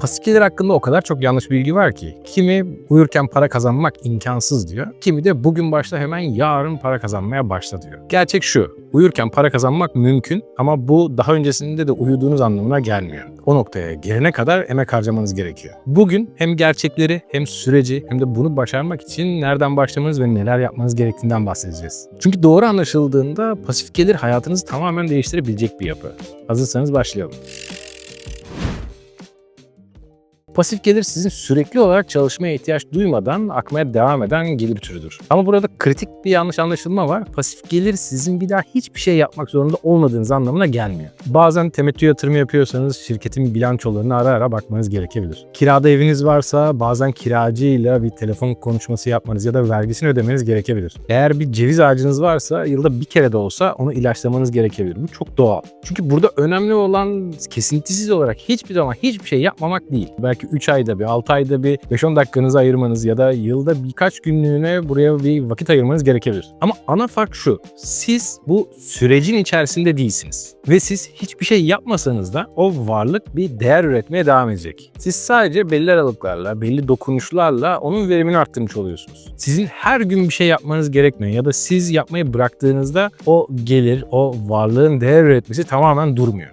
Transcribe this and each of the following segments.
Pasif gelir hakkında o kadar çok yanlış bilgi var ki. Kimi uyurken para kazanmak imkansız diyor. Kimi de bugün başla hemen yarın para kazanmaya başla diyor. Gerçek şu. Uyurken para kazanmak mümkün ama bu daha öncesinde de uyuduğunuz anlamına gelmiyor. O noktaya gelene kadar emek harcamanız gerekiyor. Bugün hem gerçekleri hem süreci hem de bunu başarmak için nereden başlamanız ve neler yapmanız gerektiğinden bahsedeceğiz. Çünkü doğru anlaşıldığında pasif gelir hayatınızı tamamen değiştirebilecek bir yapı. Hazırsanız başlayalım. Pasif gelir sizin sürekli olarak çalışmaya ihtiyaç duymadan akmaya devam eden gelir türüdür. Ama burada kritik bir yanlış anlaşılma var. Pasif gelir sizin bir daha hiçbir şey yapmak zorunda olmadığınız anlamına gelmiyor. Bazen temettü yatırımı yapıyorsanız şirketin bilançolarını ara ara bakmanız gerekebilir. Kirada eviniz varsa bazen kiracıyla bir telefon konuşması yapmanız ya da vergisini ödemeniz gerekebilir. Eğer bir ceviz ağacınız varsa yılda bir kere de olsa onu ilaçlamanız gerekebilir. Bu çok doğal. Çünkü burada önemli olan kesintisiz olarak hiçbir zaman hiçbir şey yapmamak değil. Belki 3 ayda bir, 6 ayda bir 5-10 dakikanızı ayırmanız ya da yılda birkaç günlüğüne buraya bir vakit ayırmanız gerekebilir. Ama ana fark şu. Siz bu sürecin içerisinde değilsiniz. Ve siz hiçbir şey yapmasanız da o varlık bir değer üretmeye devam edecek. Siz sadece belli aralıklarla, belli dokunuşlarla onun verimini arttırmış oluyorsunuz. Sizin her gün bir şey yapmanız gerekmiyor ya da siz yapmayı bıraktığınızda o gelir, o varlığın değer üretmesi tamamen durmuyor.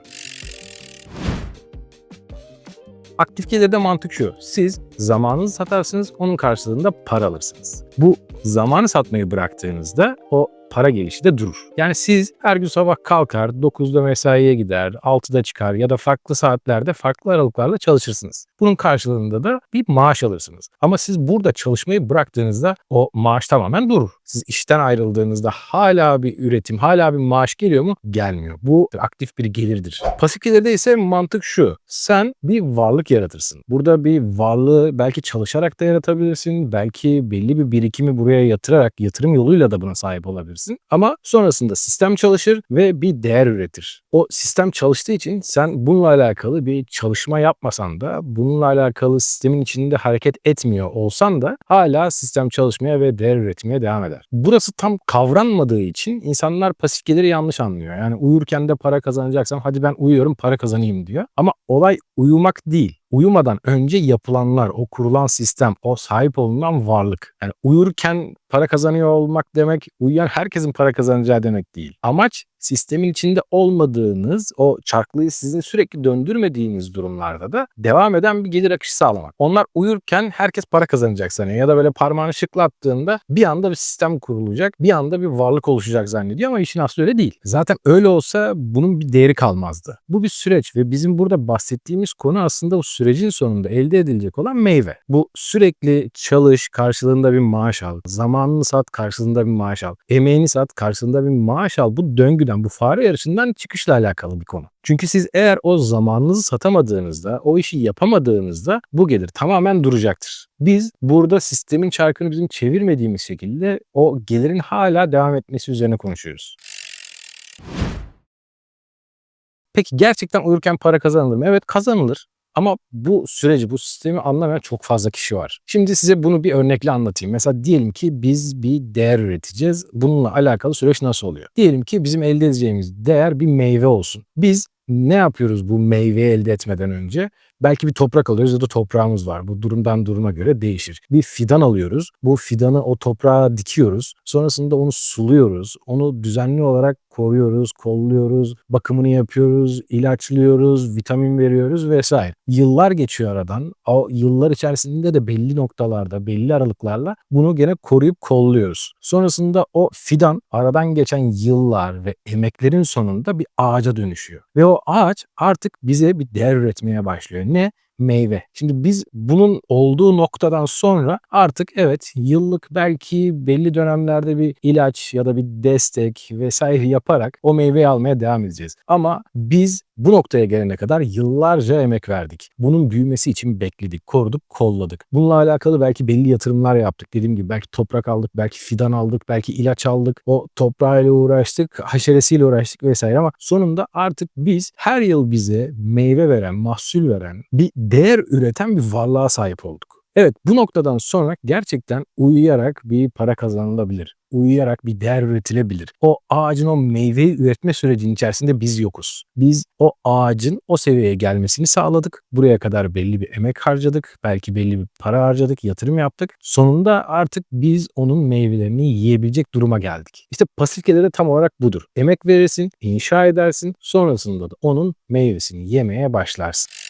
Aktif gelirde mantık şu. Siz zamanınızı satarsınız, onun karşılığında para alırsınız. Bu zamanı satmayı bıraktığınızda o para gelişi de durur. Yani siz her gün sabah kalkar, 9'da mesaiye gider, 6'da çıkar ya da farklı saatlerde farklı aralıklarla çalışırsınız. Bunun karşılığında da bir maaş alırsınız. Ama siz burada çalışmayı bıraktığınızda o maaş tamamen durur. Siz işten ayrıldığınızda hala bir üretim, hala bir maaş geliyor mu? Gelmiyor. Bu aktif bir gelirdir. Pasif gelirde ise mantık şu. Sen bir varlık yaratırsın. Burada bir varlığı belki çalışarak da yaratabilirsin. Belki belli bir birikimi buraya yatırarak yatırım yoluyla da buna sahip olabilirsin. Ama sonrasında sistem çalışır ve bir değer üretir. O sistem çalıştığı için sen bununla alakalı bir çalışma yapmasan da bununla alakalı sistemin içinde hareket etmiyor olsan da hala sistem çalışmaya ve değer üretmeye devam eder. Burası tam kavranmadığı için insanlar pasif geliri yanlış anlıyor. Yani uyurken de para kazanacaksam hadi ben uyuyorum para kazanayım diyor. Ama olay uyumak değil uyumadan önce yapılanlar, o kurulan sistem, o sahip olunan varlık. Yani uyurken para kazanıyor olmak demek uyuyan herkesin para kazanacağı demek değil. Amaç sistemin içinde olmadığınız, o çarklıyı sizin sürekli döndürmediğiniz durumlarda da devam eden bir gelir akışı sağlamak. Onlar uyurken herkes para kazanacak sanıyor ya da böyle parmağını şıklattığında bir anda bir sistem kurulacak, bir anda bir varlık oluşacak zannediyor ama işin aslı öyle değil. Zaten öyle olsa bunun bir değeri kalmazdı. Bu bir süreç ve bizim burada bahsettiğimiz konu aslında o sürecin sonunda elde edilecek olan meyve. Bu sürekli çalış, karşılığında bir maaş al, zamanını sat, karşılığında bir maaş al, emeğini sat, karşılığında bir maaş al. Bu döngüden, bu fare yarışından çıkışla alakalı bir konu. Çünkü siz eğer o zamanınızı satamadığınızda, o işi yapamadığınızda bu gelir tamamen duracaktır. Biz burada sistemin çarkını bizim çevirmediğimiz şekilde o gelirin hala devam etmesi üzerine konuşuyoruz. Peki gerçekten uyurken para kazanılır mı? Evet kazanılır. Ama bu süreci, bu sistemi anlamayan çok fazla kişi var. Şimdi size bunu bir örnekle anlatayım. Mesela diyelim ki biz bir değer üreteceğiz. Bununla alakalı süreç nasıl oluyor? Diyelim ki bizim elde edeceğimiz değer bir meyve olsun. Biz ne yapıyoruz bu meyveyi elde etmeden önce? Belki bir toprak alıyoruz ya da toprağımız var. Bu durumdan duruma göre değişir. Bir fidan alıyoruz. Bu fidanı o toprağa dikiyoruz. Sonrasında onu suluyoruz. Onu düzenli olarak koruyoruz, kolluyoruz, bakımını yapıyoruz, ilaçlıyoruz, vitamin veriyoruz vesaire. Yıllar geçiyor aradan. O yıllar içerisinde de belli noktalarda, belli aralıklarla bunu gene koruyup kolluyoruz. Sonrasında o fidan aradan geçen yıllar ve emeklerin sonunda bir ağaca dönüşüyor. Ve o ağaç artık bize bir değer üretmeye başlıyor. Ne? Meyve. Şimdi biz bunun olduğu noktadan sonra artık evet yıllık belki belli dönemlerde bir ilaç ya da bir destek vesaire yaparak o meyveyi almaya devam edeceğiz. Ama biz bu noktaya gelene kadar yıllarca emek verdik. Bunun büyümesi için bekledik, koruduk, kolladık. Bununla alakalı belki belli yatırımlar yaptık. Dediğim gibi belki toprak aldık, belki fidan aldık, belki ilaç aldık. O toprağıyla uğraştık, haşeresiyle uğraştık vesaire ama sonunda artık biz her yıl bize meyve veren, mahsul veren bir değer üreten bir varlığa sahip olduk. Evet bu noktadan sonra gerçekten uyuyarak bir para kazanılabilir. Uyuyarak bir değer üretilebilir. O ağacın o meyveyi üretme sürecinin içerisinde biz yokuz. Biz o ağacın o seviyeye gelmesini sağladık. Buraya kadar belli bir emek harcadık. Belki belli bir para harcadık, yatırım yaptık. Sonunda artık biz onun meyvelerini yiyebilecek duruma geldik. İşte pasif gelir de tam olarak budur. Emek verirsin, inşa edersin. Sonrasında da onun meyvesini yemeye başlarsın.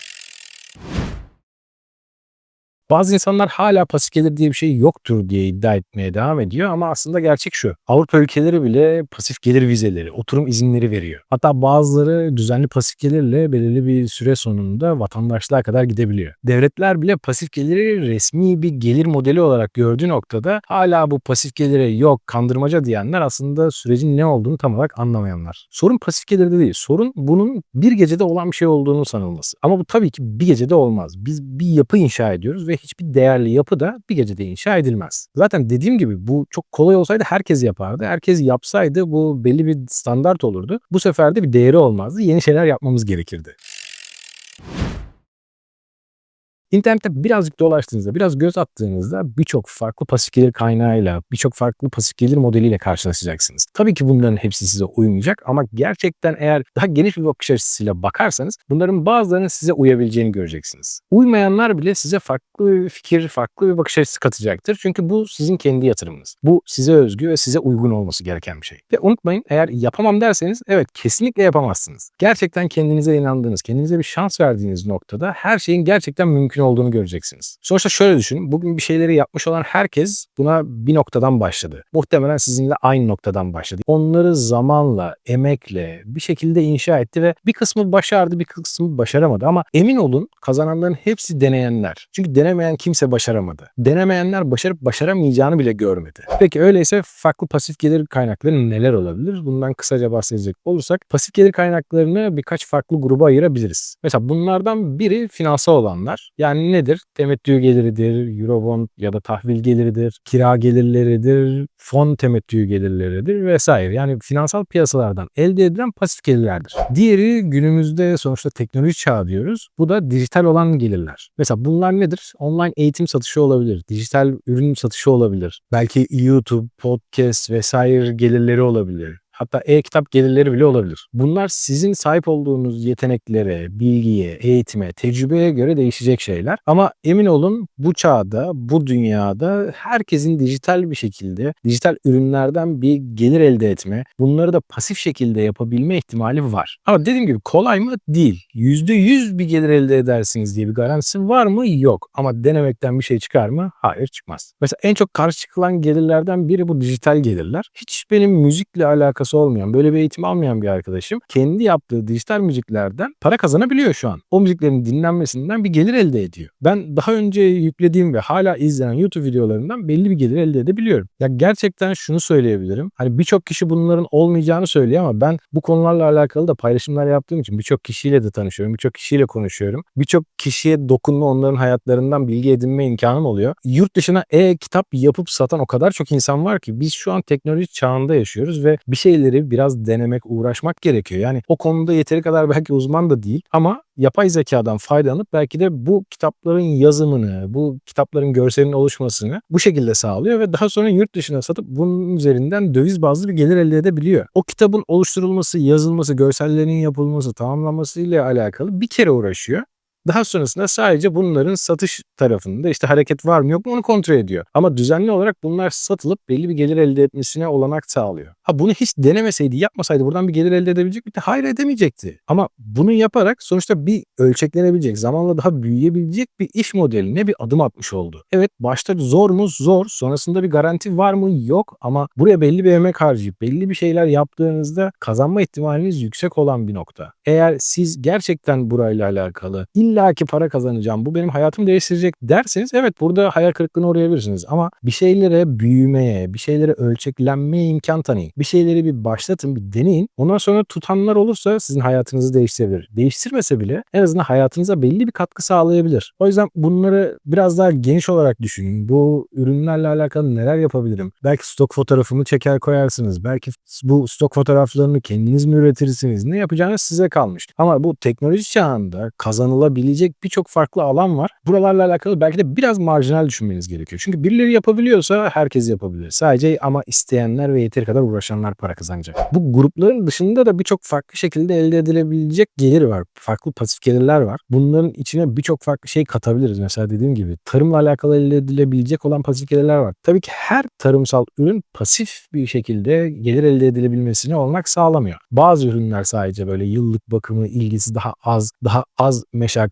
Bazı insanlar hala pasif gelir diye bir şey yoktur diye iddia etmeye devam ediyor ama aslında gerçek şu. Avrupa ülkeleri bile pasif gelir vizeleri, oturum izinleri veriyor. Hatta bazıları düzenli pasif gelirle belirli bir süre sonunda vatandaşlığa kadar gidebiliyor. Devletler bile pasif geliri resmi bir gelir modeli olarak gördüğü noktada hala bu pasif gelire yok kandırmaca diyenler aslında sürecin ne olduğunu tam olarak anlamayanlar. Sorun pasif gelirde değil. Sorun bunun bir gecede olan bir şey olduğunu sanılması. Ama bu tabii ki bir gecede olmaz. Biz bir yapı inşa ediyoruz ve hiçbir değerli yapı da bir gecede inşa edilmez. Zaten dediğim gibi bu çok kolay olsaydı herkes yapardı. Herkes yapsaydı bu belli bir standart olurdu. Bu sefer de bir değeri olmazdı. Yeni şeyler yapmamız gerekirdi. İnternette birazcık dolaştığınızda, biraz göz attığınızda birçok farklı pasif gelir kaynağıyla, birçok farklı pasif gelir modeliyle karşılaşacaksınız. Tabii ki bunların hepsi size uymayacak ama gerçekten eğer daha geniş bir bakış açısıyla bakarsanız bunların bazılarının size uyabileceğini göreceksiniz. Uymayanlar bile size farklı bir fikir, farklı bir bakış açısı katacaktır. Çünkü bu sizin kendi yatırımınız. Bu size özgü ve size uygun olması gereken bir şey. Ve unutmayın eğer yapamam derseniz evet kesinlikle yapamazsınız. Gerçekten kendinize inandığınız, kendinize bir şans verdiğiniz noktada her şeyin gerçekten mümkün olduğunu göreceksiniz. Sonuçta şöyle düşünün. Bugün bir şeyleri yapmış olan herkes buna bir noktadan başladı. Muhtemelen sizinle aynı noktadan başladı. Onları zamanla, emekle bir şekilde inşa etti ve bir kısmı başardı, bir kısmı başaramadı. Ama emin olun kazananların hepsi deneyenler. Çünkü denemeyen kimse başaramadı. Denemeyenler başarıp başaramayacağını bile görmedi. Peki öyleyse farklı pasif gelir kaynakları neler olabilir? Bundan kısaca bahsedecek olursak pasif gelir kaynaklarını birkaç farklı gruba ayırabiliriz. Mesela bunlardan biri finansal olanlar. Yani nedir? Temettü geliridir, Eurobond ya da tahvil geliridir, kira gelirleridir, fon temettü gelirleridir vesaire. Yani finansal piyasalardan elde edilen pasif gelirlerdir. Diğeri günümüzde sonuçta teknoloji çağı diyoruz. Bu da dijital olan gelirler. Mesela bunlar nedir? Online eğitim satışı olabilir, dijital ürün satışı olabilir. Belki YouTube, podcast vesaire gelirleri olabilir. Hatta e-kitap gelirleri bile olabilir. Bunlar sizin sahip olduğunuz yeteneklere, bilgiye, eğitime, tecrübeye göre değişecek şeyler. Ama emin olun bu çağda, bu dünyada herkesin dijital bir şekilde, dijital ürünlerden bir gelir elde etme, bunları da pasif şekilde yapabilme ihtimali var. Ama dediğim gibi kolay mı? Değil. %100 bir gelir elde edersiniz diye bir garantisi var mı? Yok. Ama denemekten bir şey çıkar mı? Hayır çıkmaz. Mesela en çok karşı çıkılan gelirlerden biri bu dijital gelirler. Hiç benim müzikle alakası olmayan, böyle bir eğitim almayan bir arkadaşım kendi yaptığı dijital müziklerden para kazanabiliyor şu an. O müziklerin dinlenmesinden bir gelir elde ediyor. Ben daha önce yüklediğim ve hala izlenen YouTube videolarından belli bir gelir elde edebiliyorum. Ya gerçekten şunu söyleyebilirim. Hani birçok kişi bunların olmayacağını söylüyor ama ben bu konularla alakalı da paylaşımlar yaptığım için birçok kişiyle de tanışıyorum. Birçok kişiyle konuşuyorum. Birçok kişiye dokunma, onların hayatlarından bilgi edinme imkanım oluyor. Yurt dışına e-kitap yapıp satan o kadar çok insan var ki biz şu an teknoloji çağında yaşıyoruz ve bir şeyleri biraz denemek, uğraşmak gerekiyor. Yani o konuda yeteri kadar belki uzman da değil ama yapay zekadan faydalanıp belki de bu kitapların yazımını, bu kitapların görselinin oluşmasını bu şekilde sağlıyor ve daha sonra yurt dışına satıp bunun üzerinden döviz bazlı bir gelir elde edebiliyor. O kitabın oluşturulması, yazılması, görsellerinin yapılması, tamamlanması ile alakalı bir kere uğraşıyor. Daha sonrasında sadece bunların satış tarafında işte hareket var mı yok mu onu kontrol ediyor. Ama düzenli olarak bunlar satılıp belli bir gelir elde etmesine olanak sağlıyor. Ha bunu hiç denemeseydi, yapmasaydı buradan bir gelir elde edebilecek miydi? Hayır edemeyecekti. Ama bunu yaparak sonuçta bir ölçeklenebilecek, zamanla daha büyüyebilecek bir iş modeline bir adım atmış oldu. Evet başta zor mu? Zor. Sonrasında bir garanti var mı? Yok. Ama buraya belli bir emek harcayıp belli bir şeyler yaptığınızda kazanma ihtimaliniz yüksek olan bir nokta. Eğer siz gerçekten burayla alakalı illa ki para kazanacağım, bu benim hayatımı değiştirecek derseniz evet burada hayal kırıklığına uğrayabilirsiniz. Ama bir şeylere büyümeye, bir şeylere ölçeklenmeye imkan tanıyın. Bir şeyleri bir başlatın, bir deneyin. Ondan sonra tutanlar olursa sizin hayatınızı değiştirebilir. Değiştirmese bile en azından hayatınıza belli bir katkı sağlayabilir. O yüzden bunları biraz daha geniş olarak düşünün. Bu ürünlerle alakalı neler yapabilirim? Belki stok fotoğrafımı çeker koyarsınız. Belki bu stok fotoğraflarını kendiniz mi üretirsiniz? Ne yapacağınız size kalmış. Ama bu teknoloji çağında kazanılabilir yapılabilecek birçok farklı alan var. Buralarla alakalı belki de biraz marjinal düşünmeniz gerekiyor. Çünkü birileri yapabiliyorsa herkes yapabilir. Sadece ama isteyenler ve yeteri kadar uğraşanlar para kazanacak. Bu grupların dışında da birçok farklı şekilde elde edilebilecek gelir var. Farklı pasif gelirler var. Bunların içine birçok farklı şey katabiliriz. Mesela dediğim gibi tarımla alakalı elde edilebilecek olan pasif gelirler var. Tabii ki her tarımsal ürün pasif bir şekilde gelir elde edilebilmesine olanak sağlamıyor. Bazı ürünler sadece böyle yıllık bakımı ilgisi daha az, daha az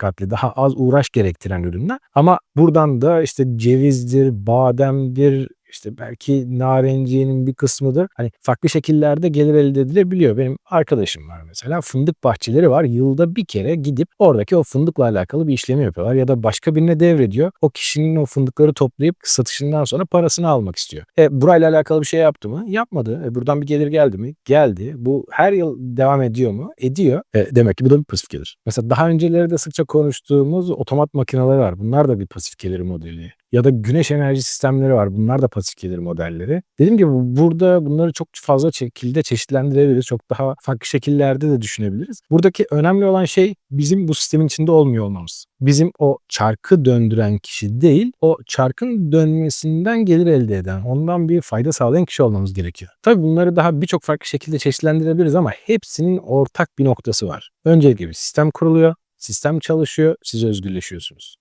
meşakkatli, daha az uğraş gerektiren ürünler. Ama buradan da işte cevizdir, bademdir, işte belki narenciyenin bir kısmıdır. Hani farklı şekillerde gelir elde edilebiliyor. Benim arkadaşım var mesela fındık bahçeleri var. Yılda bir kere gidip oradaki o fındıkla alakalı bir işlemi yapıyorlar. Ya da başka birine devrediyor. O kişinin o fındıkları toplayıp satışından sonra parasını almak istiyor. E burayla alakalı bir şey yaptı mı? Yapmadı. E, buradan bir gelir geldi mi? Geldi. Bu her yıl devam ediyor mu? Ediyor. E, demek ki bu da bir pasif gelir. Mesela daha önceleri de sıkça konuştuğumuz otomat makineleri var. Bunlar da bir pasif gelir modeli ya da güneş enerji sistemleri var. Bunlar da pasif gelir modelleri. Dediğim gibi burada bunları çok fazla şekilde çeşitlendirebiliriz. Çok daha farklı şekillerde de düşünebiliriz. Buradaki önemli olan şey bizim bu sistemin içinde olmuyor olmamız. Bizim o çarkı döndüren kişi değil, o çarkın dönmesinden gelir elde eden, ondan bir fayda sağlayan kişi olmamız gerekiyor. Tabii bunları daha birçok farklı şekilde çeşitlendirebiliriz ama hepsinin ortak bir noktası var. Öncelikle bir sistem kuruluyor, sistem çalışıyor, siz özgürleşiyorsunuz.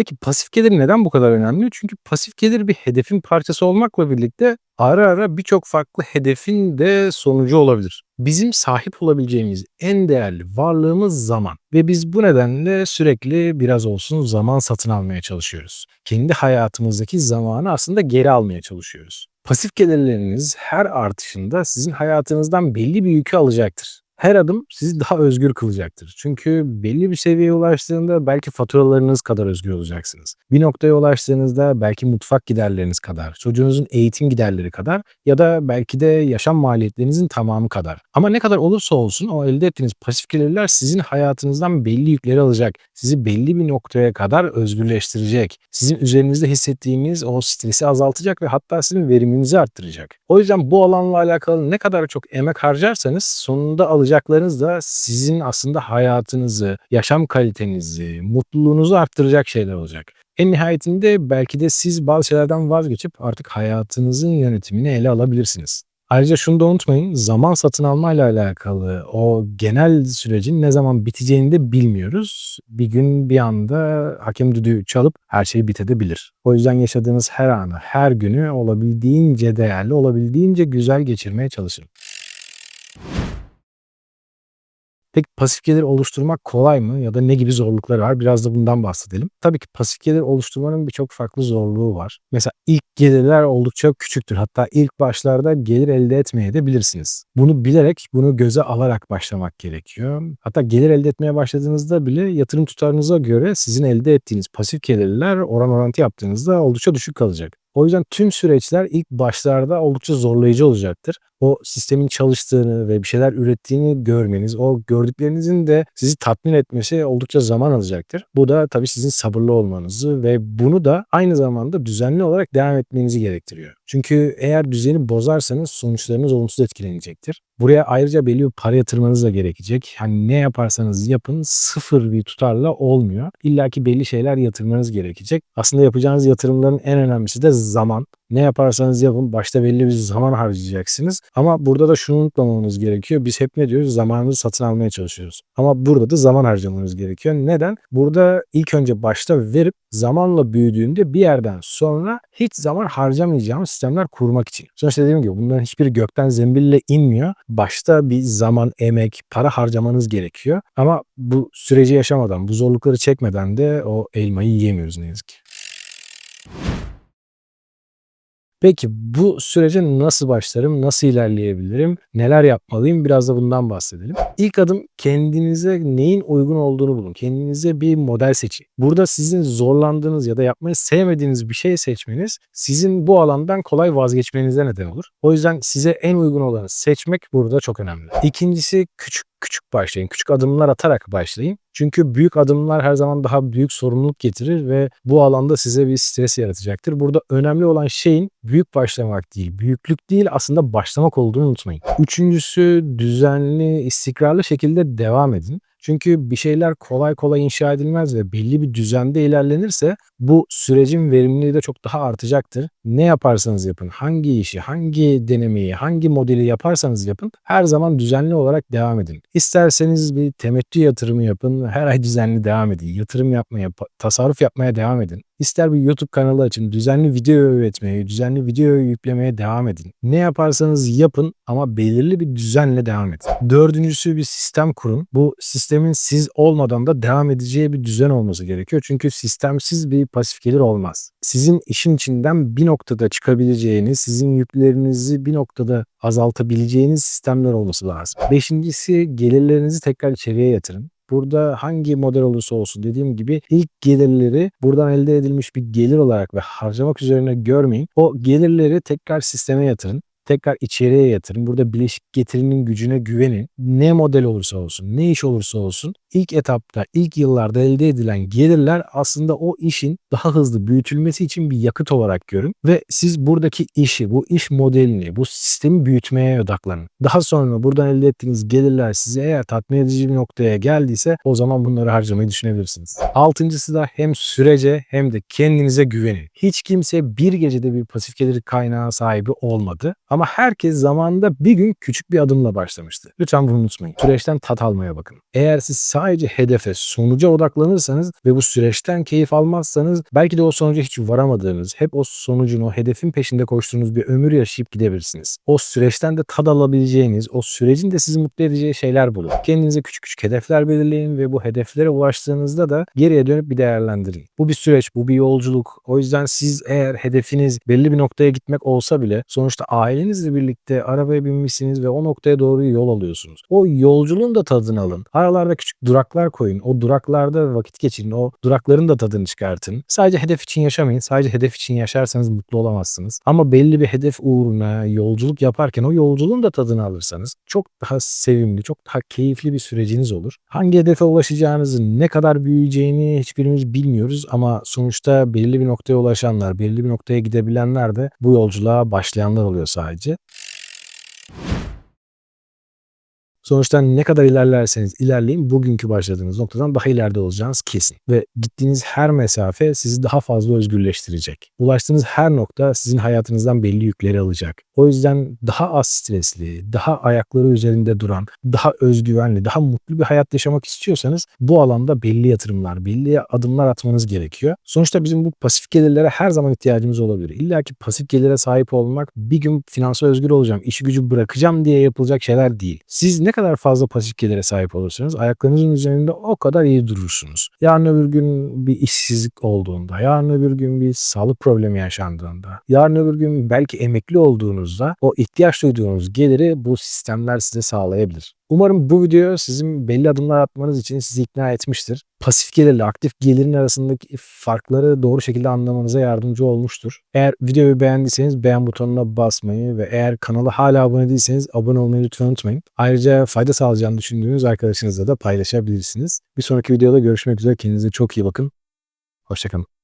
Peki pasif gelir neden bu kadar önemli? Çünkü pasif gelir bir hedefin parçası olmakla birlikte ara ara birçok farklı hedefin de sonucu olabilir. Bizim sahip olabileceğimiz en değerli varlığımız zaman ve biz bu nedenle sürekli biraz olsun zaman satın almaya çalışıyoruz. Kendi hayatımızdaki zamanı aslında geri almaya çalışıyoruz. Pasif gelirleriniz her artışında sizin hayatınızdan belli bir yükü alacaktır her adım sizi daha özgür kılacaktır. Çünkü belli bir seviyeye ulaştığında belki faturalarınız kadar özgür olacaksınız. Bir noktaya ulaştığınızda belki mutfak giderleriniz kadar, çocuğunuzun eğitim giderleri kadar ya da belki de yaşam maliyetlerinizin tamamı kadar. Ama ne kadar olursa olsun o elde ettiğiniz pasif gelirler sizin hayatınızdan belli yükleri alacak. Sizi belli bir noktaya kadar özgürleştirecek. Sizin üzerinizde hissettiğiniz o stresi azaltacak ve hatta sizin veriminizi arttıracak. O yüzden bu alanla alakalı ne kadar çok emek harcarsanız sonunda alacağınız alacaklarınız da sizin aslında hayatınızı, yaşam kalitenizi, mutluluğunuzu arttıracak şeyler olacak. En nihayetinde belki de siz bazı şeylerden vazgeçip artık hayatınızın yönetimini ele alabilirsiniz. Ayrıca şunu da unutmayın, zaman satın alma ile alakalı o genel sürecin ne zaman biteceğini de bilmiyoruz. Bir gün bir anda hakem düdüğü çalıp her şey bitebilir. O yüzden yaşadığınız her anı, her günü olabildiğince değerli, olabildiğince güzel geçirmeye çalışın. Peki pasif gelir oluşturmak kolay mı ya da ne gibi zorlukları var? Biraz da bundan bahsedelim. Tabii ki pasif gelir oluşturmanın birçok farklı zorluğu var. Mesela ilk gelirler oldukça küçüktür. Hatta ilk başlarda gelir elde etmeye de bilirsiniz. Bunu bilerek, bunu göze alarak başlamak gerekiyor. Hatta gelir elde etmeye başladığınızda bile yatırım tutarınıza göre sizin elde ettiğiniz pasif gelirler oran orantı yaptığınızda oldukça düşük kalacak. O yüzden tüm süreçler ilk başlarda oldukça zorlayıcı olacaktır. O sistemin çalıştığını ve bir şeyler ürettiğini görmeniz, o gördüklerinizin de sizi tatmin etmesi oldukça zaman alacaktır. Bu da tabii sizin sabırlı olmanızı ve bunu da aynı zamanda düzenli olarak devam etmenizi gerektiriyor. Çünkü eğer düzeni bozarsanız sonuçlarınız olumsuz etkilenecektir. Buraya ayrıca belli bir para yatırmanız da gerekecek. Hani ne yaparsanız yapın sıfır bir tutarla olmuyor. İlla ki belli şeyler yatırmanız gerekecek. Aslında yapacağınız yatırımların en önemlisi de zaman. Ne yaparsanız yapın başta belli bir zaman harcayacaksınız. Ama burada da şunu unutmamanız gerekiyor. Biz hep ne diyoruz? Zamanımızı satın almaya çalışıyoruz. Ama burada da zaman harcamanız gerekiyor. Neden? Burada ilk önce başta verip zamanla büyüdüğünde bir yerden sonra hiç zaman harcamayacağımız sistemler kurmak için. Sonuçta dediğim gibi bunların hiçbiri gökten zembille inmiyor. Başta bir zaman, emek, para harcamanız gerekiyor. Ama bu süreci yaşamadan, bu zorlukları çekmeden de o elmayı yiyemiyoruz ne yazık ki. Peki bu sürece nasıl başlarım, nasıl ilerleyebilirim, neler yapmalıyım biraz da bundan bahsedelim. İlk adım kendinize neyin uygun olduğunu bulun. Kendinize bir model seçin. Burada sizin zorlandığınız ya da yapmayı sevmediğiniz bir şey seçmeniz sizin bu alandan kolay vazgeçmenize neden olur. O yüzden size en uygun olanı seçmek burada çok önemli. İkincisi küçük küçük başlayın. Küçük adımlar atarak başlayın. Çünkü büyük adımlar her zaman daha büyük sorumluluk getirir ve bu alanda size bir stres yaratacaktır. Burada önemli olan şeyin büyük başlamak değil, büyüklük değil aslında başlamak olduğunu unutmayın. Üçüncüsü düzenli, istikrarlı şekilde devam edin. Çünkü bir şeyler kolay kolay inşa edilmez ve belli bir düzende ilerlenirse bu sürecin verimliliği de çok daha artacaktır. Ne yaparsanız yapın, hangi işi, hangi denemeyi, hangi modeli yaparsanız yapın her zaman düzenli olarak devam edin. İsterseniz bir temettü yatırımı yapın, her ay düzenli devam edin. Yatırım yapmaya, tasarruf yapmaya devam edin. İster bir YouTube kanalı açın, düzenli video üretmeye, düzenli video yüklemeye devam edin. Ne yaparsanız yapın ama belirli bir düzenle devam edin. Dördüncüsü bir sistem kurun. Bu sistemin siz olmadan da devam edeceği bir düzen olması gerekiyor. Çünkü sistemsiz bir pasif gelir olmaz. Sizin işin içinden bir noktada çıkabileceğiniz, sizin yüklerinizi bir noktada azaltabileceğiniz sistemler olması lazım. Beşincisi gelirlerinizi tekrar içeriye yatırın. Burada hangi model olursa olsun dediğim gibi ilk gelirleri buradan elde edilmiş bir gelir olarak ve harcamak üzerine görmeyin. O gelirleri tekrar sisteme yatırın tekrar içeriye yatırın. Burada bileşik getirinin gücüne güvenin. Ne model olursa olsun, ne iş olursa olsun ilk etapta, ilk yıllarda elde edilen gelirler aslında o işin daha hızlı büyütülmesi için bir yakıt olarak görün ve siz buradaki işi, bu iş modelini, bu sistemi büyütmeye odaklanın. Daha sonra buradan elde ettiğiniz gelirler size eğer tatmin edici bir noktaya geldiyse o zaman bunları harcamayı düşünebilirsiniz. Altıncısı da hem sürece hem de kendinize güvenin. Hiç kimse bir gecede bir pasif gelir kaynağı sahibi olmadı ama herkes zamanında bir gün küçük bir adımla başlamıştı. Lütfen bunu unutmayın. Süreçten tat almaya bakın. Eğer siz sadece hedefe, sonuca odaklanırsanız ve bu süreçten keyif almazsanız belki de o sonuca hiç varamadığınız, hep o sonucun, o hedefin peşinde koştuğunuz bir ömür yaşayıp gidebilirsiniz. O süreçten de tad alabileceğiniz, o sürecin de sizi mutlu edeceği şeyler bulun. Kendinize küçük küçük hedefler belirleyin ve bu hedeflere ulaştığınızda da geriye dönüp bir değerlendirin. Bu bir süreç, bu bir yolculuk. O yüzden siz eğer hedefiniz belli bir noktaya gitmek olsa bile sonuçta ailenizle birlikte arabaya binmişsiniz ve o noktaya doğru yol alıyorsunuz. O yolculuğun da tadını alın. Aralarda küçük duraklar koyun. O duraklarda vakit geçirin. O durakların da tadını çıkartın. Sadece hedef için yaşamayın. Sadece hedef için yaşarsanız mutlu olamazsınız. Ama belli bir hedef uğruna yolculuk yaparken o yolculuğun da tadını alırsanız çok daha sevimli, çok daha keyifli bir süreciniz olur. Hangi hedefe ulaşacağınızı, ne kadar büyüyeceğini hiçbirimiz bilmiyoruz ama sonuçta belirli bir noktaya ulaşanlar, belirli bir noktaya gidebilenler de bu yolculuğa başlayanlar oluyor sadece. Sonuçta ne kadar ilerlerseniz ilerleyin bugünkü başladığınız noktadan daha ileride olacağınız kesin. Ve gittiğiniz her mesafe sizi daha fazla özgürleştirecek. Ulaştığınız her nokta sizin hayatınızdan belli yükleri alacak. O yüzden daha az stresli, daha ayakları üzerinde duran, daha özgüvenli, daha mutlu bir hayat yaşamak istiyorsanız bu alanda belli yatırımlar, belli adımlar atmanız gerekiyor. Sonuçta bizim bu pasif gelirlere her zaman ihtiyacımız olabilir. İlla ki pasif gelire sahip olmak bir gün finansal özgür olacağım, işi gücü bırakacağım diye yapılacak şeyler değil. Siz ne kadar fazla pasif gelire sahip olursanız ayaklarınızın üzerinde o kadar iyi durursunuz. Yarın öbür gün bir işsizlik olduğunda, yarın öbür gün bir sağlık problemi yaşandığında, yarın öbür gün belki emekli olduğunuzda o ihtiyaç duyduğunuz geliri bu sistemler size sağlayabilir. Umarım bu video sizin belli adımlar atmanız için sizi ikna etmiştir. Pasif gelirle aktif gelirin arasındaki farkları doğru şekilde anlamanıza yardımcı olmuştur. Eğer videoyu beğendiyseniz beğen butonuna basmayı ve eğer kanala hala abone değilseniz abone olmayı lütfen unutmayın. Ayrıca fayda sağlayacağını düşündüğünüz arkadaşınızla da paylaşabilirsiniz. Bir sonraki videoda görüşmek üzere. Kendinize çok iyi bakın. Hoşçakalın.